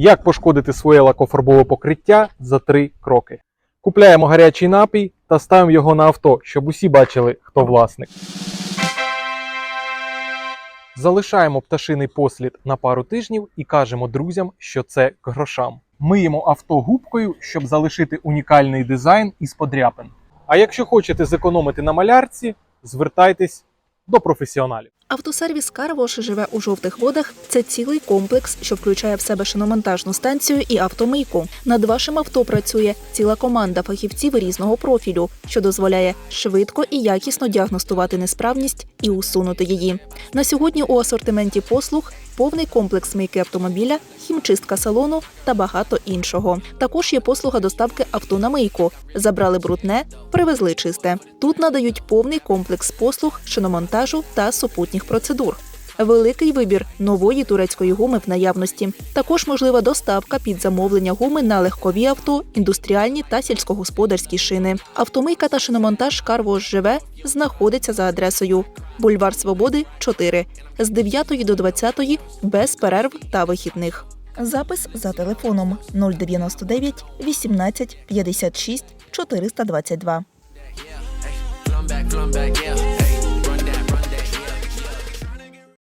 Як пошкодити своє лакофарбове покриття за три кроки. Купляємо гарячий напій та ставимо його на авто, щоб усі бачили, хто власник. Залишаємо пташиний послід на пару тижнів і кажемо друзям, що це к грошам. Миємо авто губкою, щоб залишити унікальний дизайн із подряпин. А якщо хочете зекономити на малярці, звертайтесь до професіоналів. Автосервіс Карвош живе у жовтих водах. Це цілий комплекс, що включає в себе шиномонтажну станцію і автомийку. Над вашим авто працює ціла команда фахівців різного профілю, що дозволяє швидко і якісно діагностувати несправність і усунути її. На сьогодні у асортименті послуг повний комплекс мийки автомобіля, хімчистка салону та багато іншого. Також є послуга доставки авто на мийку. Забрали брудне, привезли чисте. Тут надають повний комплекс послуг шиномонтажу та супутніх процедур. Великий вибір нової турецької гуми в наявності. Також можлива доставка під замовлення гуми на легкові авто, індустріальні та сільськогосподарські шини. Автомийка та шиномонтаж Карвош живе знаходиться за адресою Бульвар Свободи 4 з 9 до 20 без перерв та вихідних. Запис за телефоном 099 18 56 422.